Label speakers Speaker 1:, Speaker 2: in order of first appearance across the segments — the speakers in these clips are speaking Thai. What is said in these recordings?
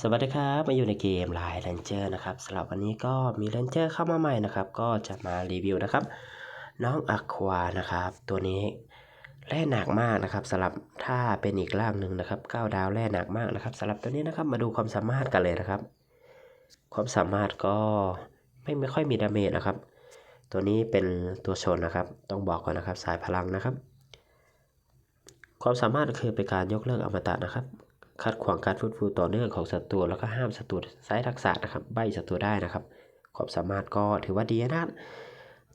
Speaker 1: สวัสดีครับมาอยู่ในเกม Line Ranger นะครับสำหรับวันนี้ก็มี Ranger เข้ามาใหม่นะครับ ก็จะมารีวิวนะครับ น้องอะควานะครับ ตัวนี้แร่หนักมากนะครับสำหรับถ้าเป็นอีกร่างหนึ่งนะครับ9ดาวแร่หนักมากนะครับสำหรับตัวนี้นะครับมาดูความสามารถกันเลยนะครับ ความสามารถก็ไม่ไม่ค่อยมีดาเมจนะครับ ตัวนี้เป็นตัวชนนะครับ ต้องบอกก่อนนะครับสายพลังนะครับ ความสามารถคือเป็นการยกเลิกอมตะนะครับ คัดขวางการฟื้นฟูต่อเนื่องของศัตรูแล้วก็ห้ามศัตรูใช้ทักษะนะครับใบศัตรูได้นะครับ ความสามารถก็ถือว่าดีนะ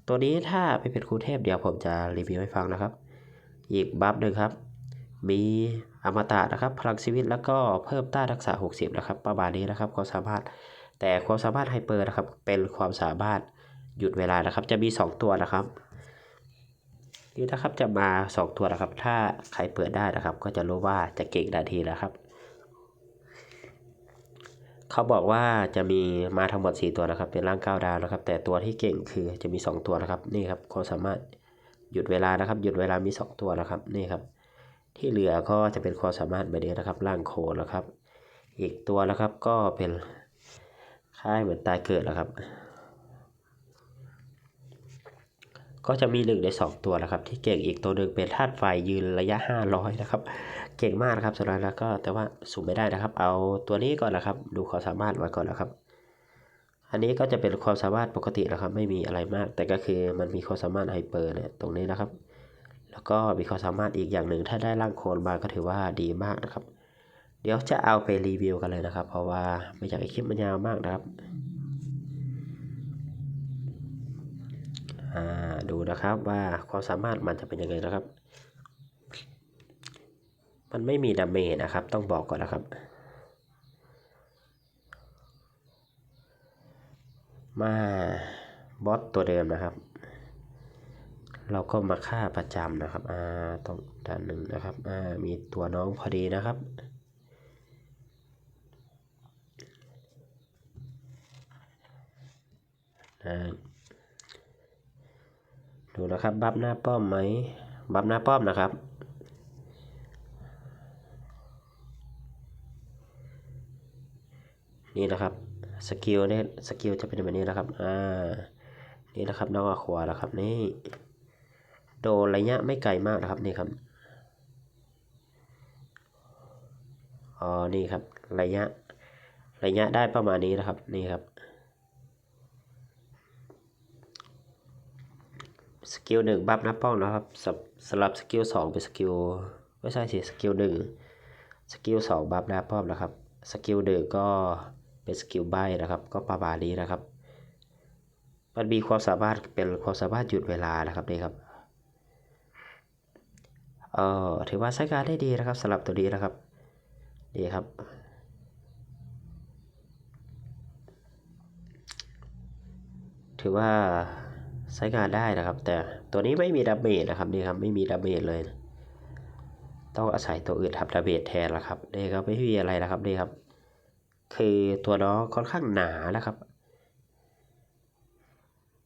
Speaker 1: ตัวนี้ถ้าไม่เป็นครูเทพเดี๋ยวผมจะรีวิวให้ฟังนะครับ อีกบัฟหนึ่งครับ มีอมตะนะครับพลังชีวิตแล้วก็เพิ่มต้านทักษะ 60 นะครับ ประมาณนี้นะครับความสามารถแต่ความสามารถไฮเปอร์นะครับ เป็นความสามารถหยุดเวลานะครับ จะมี 2 ตัวนะครับนี่นะครับจะมา 2 ตัวนะครับ ถ้าใครเปิดได้นะครับ ก็จะรู้ว่าจะเก่งนาทีแล้วครับ เขาบอกว่าจะมีมาทั้งหมด 4 ตัวนะครับ เป็นร่าง9ดาวนะครับ แต่ตัวที่เก่งคือจะมี 2 ตัวนะครับ นี่ครับความสามารถหยุดเวลานะครับ หยุดเวลามี 2 ตัวนะครับ นี่ครับ ที่เหลือก็จะเป็นความสามารถแบบนี้นะครับ ร่างโคนะครับ อีกตัวนะครับก็เป็นค่ายเหมือนตายเกิดนะครับ ก็จะมีหนึ่งในสองตัวนะครับ ที่เก่งอีกตัวหนึ่งเป็นธาตุไฟยืนระยะ 500 นะครับ เก่งมากนะครับสำหรับแล้วก็แต่ว่าสูงไม่ได้นะครับ เอาตัวนี้ก่อนนะครับ ดูความสามารถไว้ก่อนนะครับ อันนี้ก็จะเป็นความสามารถปกตินะครับ ไม่มีอะไรมาก แต่ก็คือมันมีความสามารถไฮเปอร์เนี่ยตรงนี้นะครับ แล้วก็มีความสามารถอีกอย่างหนึ่งถ้าได้ร่างโคลนมาก็ถือว่าดีมากนะครับ เดี๋ยวจะเอาไปรีวิวกันเลยนะครับ เพราะว่าไม่อยากให้คลิปมันยาวมากนะครับ ดู นะครับ ว่าความสามารถมันจะเป็นยังไงนะครับ มันไม่มีดาเมจนะครับ ต้องบอกก่อนนะครับ มาบอสตัวเดิมนะครับ เราก็มาฆ่าประจำนะครับอ่าตรงด้านหนึ่งนะครับอ่ามีตัวน้องพอดีนะครับอ่า ดูนะครับ บัฟหน้าป้อมไหม บัฟหน้าป้อมนะครับ นี่นะครับ สกิลเนี่ยสกิลจะเป็นแบบนี้นะครับ อ่า นี่นะครับน้องอาขวาแล้วครับ นี่ โดนระยะไม่ไกลมากนะครับ นี่ครับอ๋อ นี่ครับ ระยะ ระยะได้ประมาณนี้นะครับ นี่ครับ สกิลหนึ่งบัฟน้าป้องนะครับสำหรับสกิลสองเป็นสกิลไม่ใช่สิสกิลหนึ่งสกิลสองบัฟน้าป้อมนะครับสกิลหนึ่งก็เป็นสกิลใบนะครับ ก็ประมาณนี้นะครับ มันมีความสามารถเป็นความสามารถหยุดเวลานะครับนี่ครับเออถือว่าใช้การได้ดีนะครับสำหรับตัวนี้นะครับนี่ครับถือว่า ใช้งานได้นะครับ แต่ตัวนี้ไม่มีดาเมจนะครับนี่ครับไม่มีดาเมจเลย ต้องอาศัยตัวอื่นทำดาเมจแทนละครับนี่ครับไม่มีอะไรนะครับนี่ครับ คือตัวน้องค่อนข้างหนานะครับ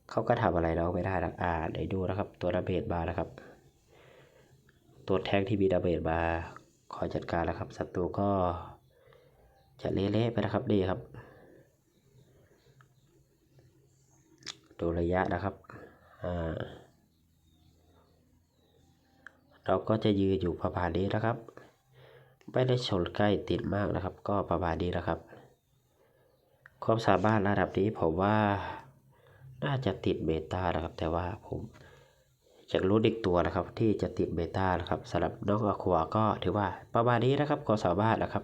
Speaker 1: เขาก็ทำอะไรน้องไม่ได้ละอ่าเดี๋ยวดูนะครับ ตัวดาเมจมานะครับ ตัวแทงที่มีดาเมจมาขอจัดการแล้วครับศัตรูก็จะเละๆไปนะครับนี่ครับ ดูระยะนะครับ เราก็จะยืนอยู่ประมาณนี้นะครับ ไม่ได้ชนใกล้ติดมากนะครับ ก็ประมาณนี้นะครับ ความสามารถระดับนี้ผมว่าน่าจะติดเบต้านะครับ แต่ว่าผมอยากรู้อีกตัวนะครับ ที่จะติดเบต้านะครับสำหรับน้องอะควาก็ถือว่าประมาณนี้นะครับความสามารถนะครับ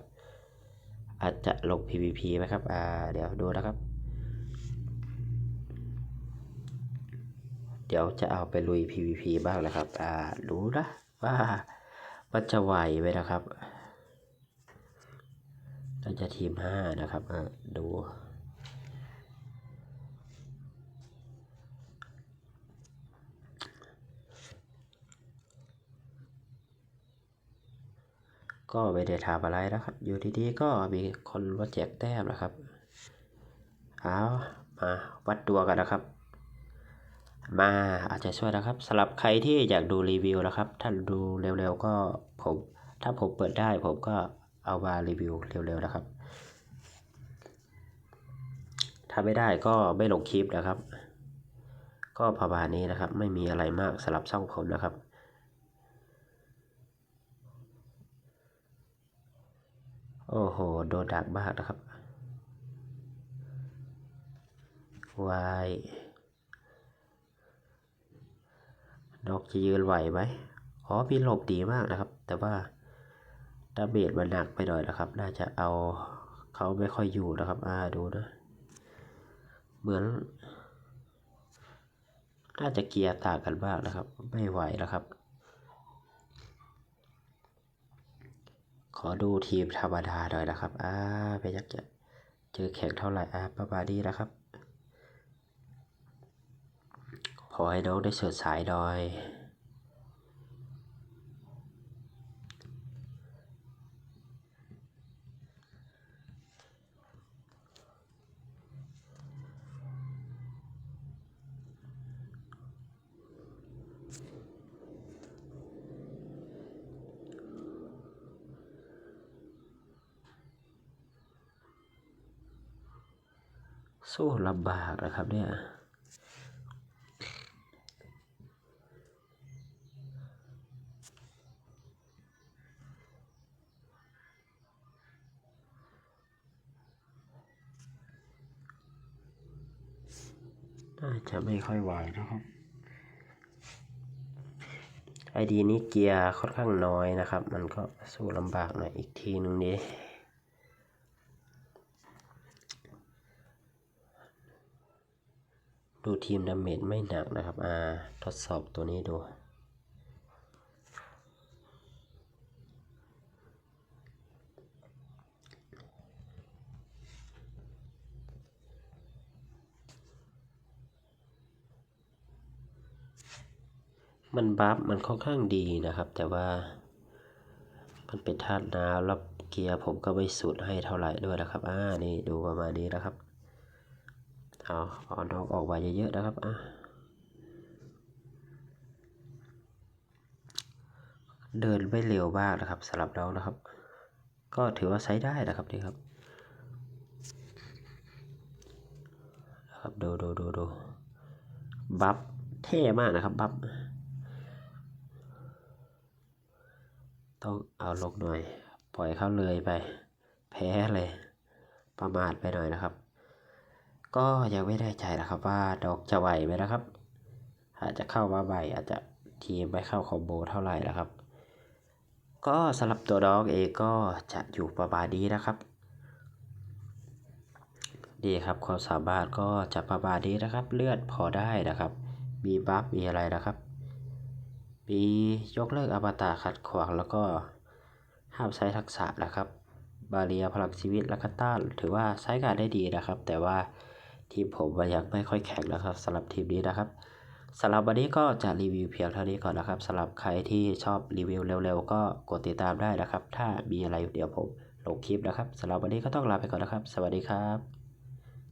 Speaker 1: อาจจะลง PVP ไหมครับอ่าเดี๋ยวดูนะครับ เดี๋ยวจะเอาไปลุย PVP บ้างนะครับ อ่า รู้นะว่ามันจะไหวไหมนะครับน่าจะทีม5นะครับ อ่า ดู ก็ไม่ได้ทำอะไรนะครับ อยู่ดีๆก็มีคนมาแจกแต้มนะครับ เอา มาวัดตัวกันนะครับ มาอาจจะช่วยนะครับสำหรับใครที่อยากดูรีวิวนะครับ ถ้าดูเร็วๆก็ผมถ้าผมเปิดได้ผมก็เอามารีวิวเร็วๆนะครับ ถ้าไม่ได้ก็ไม่ลงคลิปนะครับ ก็ประมาณนี้นะครับ ไม่มีอะไรมากสำหรับช่องผมนะครับโอ้โห โดนดักมากนะครับวาย ดอกจะยืนไหวไหมอ๋อมีหลบดีมากนะครับ แต่ว่าดาเมจมันหนักไปหน่อยนะครับ น่าจะเอาเขาไม่ค่อยอยู่นะครับอ่าดูนะ เหมือน น่าจะเกียร์ต่างกันมากนะครับ ไม่ไหวแล้วครับ ขอดูทีมธรรมดาหน่อยนะครับ อ่าไปยักจะเจอแข่งเท่าไหร่อ่าประมาณนี้นะครับ ขอให้น้องได้เฉิดสายหน่อย สู้ลำบากนะครับเนี่ย อาจะไม่ค่อยไหวนะครับไอดีนี้เกียร์ค่อนข้างน้อยนะครับ มันก็สู้ลำบากหน่อยอีกทีนึงนี้ดูทีมดาเมจไม่หนักนะครับ อ่า ทดสอบตัวนี้ดู มันบัฟมันค่อนข้างดีนะครับ แต่ว่ามันเป็นธาตุน้ำแล้วเกียร์ผมก็ไม่สุดให้เท่าไหร่ด้วยนะครับอ่านี่ดูประมาณนี้นะครับเอาเอานอกออกมาเยอะๆนะครับอะเดินไม่เร็วมากนะครับสำหรับเรานะครับ ก็ถือว่าใช้ได้นะครับนี่ครับนะครับดูดูดูดูบัฟเท่มากนะครับบัฟ ต้องเอาลงหน่อย ปล่อยเข้าเลยไป แพ้เลย ประมาทไปหน่อยนะครับ ก็ยังไม่ได้ใจนะครับว่าดอกจะไหวไหมนะครับ อาจจะเข้ามาใบอาจจะทีมไม่เข้าคอมโบเท่าไหร่นะครับ ก็สำหรับตัวดอกเองก็จะอยู่ประมาณนี้นะครับดีครับความสามารถก็จะประมาณนี้นะครับ เลือดพอได้นะครับ มีบัฟมีอะไรนะครับ มียกเลิกอมตะขัดขวางแล้วก็ห้ามใช้ทักษะนะครับ บาเรียพลังชีวิตและก็ต้านถือว่าใช้การได้ดีนะครับ แต่ว่าทีมผมยังไม่ค่อยแข็งนะครับสำหรับทีมนี้นะครับสำหรับวันนี้ก็จะรีวิวเพียงเท่านี้ก่อนนะครับสำหรับใครที่ชอบรีวิวเร็วๆ ก็กดติดตามได้นะครับ ถ้ามีอะไรเดี๋ยวผมลงคลิปนะครับสำหรับวันนี้ก็ต้องลาไปก่อนนะครับ สวัสดีครับ